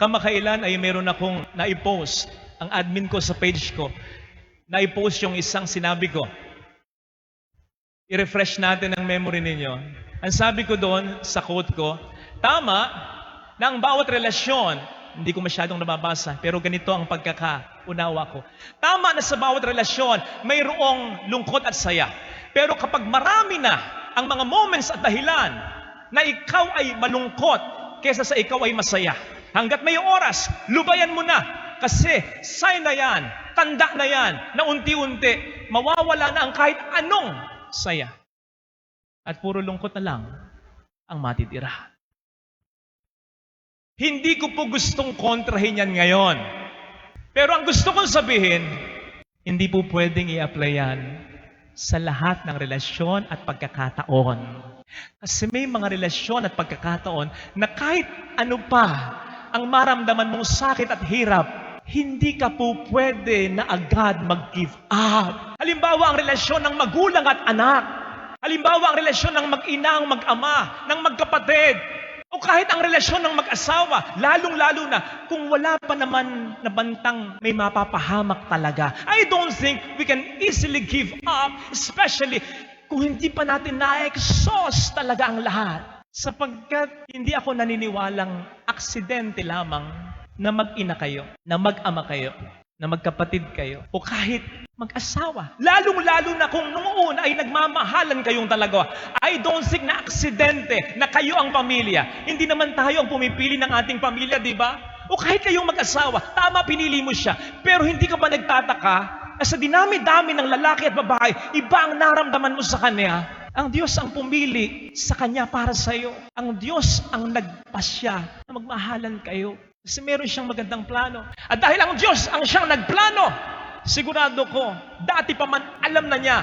Kamakailan ay meron akong na-post, ang admin ko sa page ko, na-post yung isang sinabi ko. I-refresh natin ang memory ninyo. Ang sabi ko doon sa quote ko, tama na ang bawat relasyon, hindi ko masyadong nababasa, pero ganito ang pagkakaunawa ko. Tama na sa bawat relasyon, mayroong lungkot at saya. Pero kapag marami na ang mga moments at dahilan na ikaw ay malungkot kesa sa ikaw ay masaya. Hanggat may oras, lubayan mo na. Kasi sign na yan, tanda na yan, na unti-unti, mawawala na ang kahit anong saya. At puro lungkot na lang ang matitira. Hindi ko po gustong kontrahin yan ngayon. Pero ang gusto kong sabihin, hindi po pwedeng i-apply yan sa lahat ng relasyon at pagkakataon. Kasi may mga relasyon at pagkakataon na kahit ano pa ang maramdaman mong sakit at hirap, hindi ka po pwede na agad mag-give up. Halimbawa, ang relasyon ng magulang at anak. Halimbawa, ang relasyon ng mag-ina, mag-ama, ng magkapatid. O kahit ang relasyon ng mag-asawa, lalong-lalo na kung wala pa naman na bantang may mapapahamak talaga. I don't think we can easily give up, especially kung hindi pa natin na-exhaust talaga ang lahat. Sapagkat hindi ako naniniwalang aksidente lamang na mag-ina kayo, na mag-ama kayo, na magkapatid kayo, o kahit mag-asawa. Lalong-lalo na kung noon ay nagmamahalan kayong talaga. I don't think na aksidente na kayo ang pamilya. Hindi naman tayo ang pumipili ng ating pamilya, di ba? O kahit kayong mag-asawa, tama pinili mo siya. Pero hindi ka ba nagtataka na sa dinami-dami ng lalaki at babae, iba ang naramdaman mo sa kanya? Ang Diyos ang pumili sa Kanya para sa iyo. Ang Diyos ang nagpasya na magmahalan kayo. Kasi meron siyang magandang plano. At dahil ang Diyos ang siyang nagplano, sigurado ko, dati pa man alam na niya,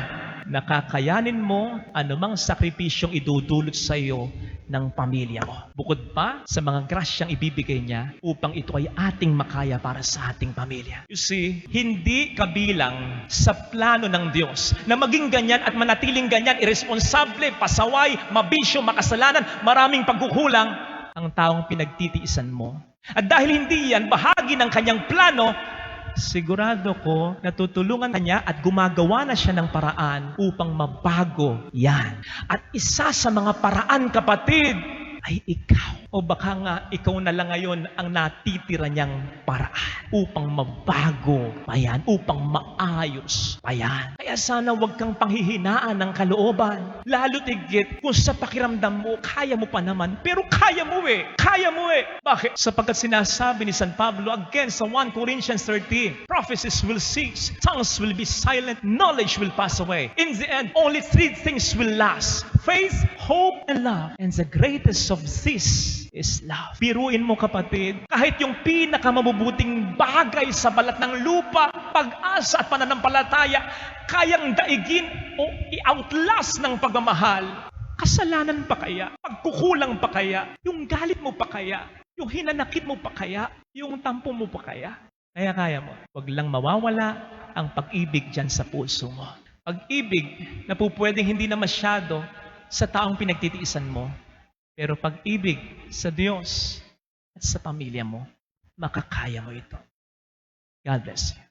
nakakayanin mo anumang sakripisyong idudulot sa iyo ng pamilya mo. Bukod pa sa mga grasyang ibibigay niya upang ito ay ating makaya para sa ating pamilya. You see, hindi kabilang sa plano ng Diyos na maging ganyan at manatiling ganyan, irresponsable, pasaway, mabisyo, makasalanan, maraming pagkukulang ang taong pinagtitiisan mo. At dahil hindi yan bahagi ng kanyang plano, sigurado ko natutulungan kanya at gumagawa na siya ng paraan upang mabago yan. At isa sa mga paraan, kapatid, ay ikaw. O baka nga ikaw na lang ngayon ang natitira niyang paraan upang mabago pa yan, upang maayos pa yan. Kaya sana huwag kang panghihinaan ng kalooban. Lalo tigit kung sa pakiramdam mo, kaya mo pa naman. Pero kaya mo eh. Kaya mo eh. Bakit? Sapagkat sinasabi ni San Pablo again sa 1 Corinthians 13, prophecies will cease, tongues will be silent, knowledge will pass away. In the end, only three things will last. Faith, hope, and love. And the greatest of these is love. Biruin mo kapatid, kahit yung pinakamabubuting bagay sa balat ng lupa, pag-asa at pananampalataya, kayang daigin o i-outlast ng pagmamahal. Kasalanan pa kaya? Pagkukulang pa kaya? Yung galit mo pa kaya? Yung hinanakit mo pa kaya? Yung tampo mo pa kaya? Kaya kaya mo. Huwag lang mawawala ang pag-ibig dyan sa puso mo. Pag-ibig na po pwedeng hindi na masyado sa taong pinagtitiisan mo. Pero pag-ibig sa Diyos at sa pamilya mo, makakaya mo ito. God bless you.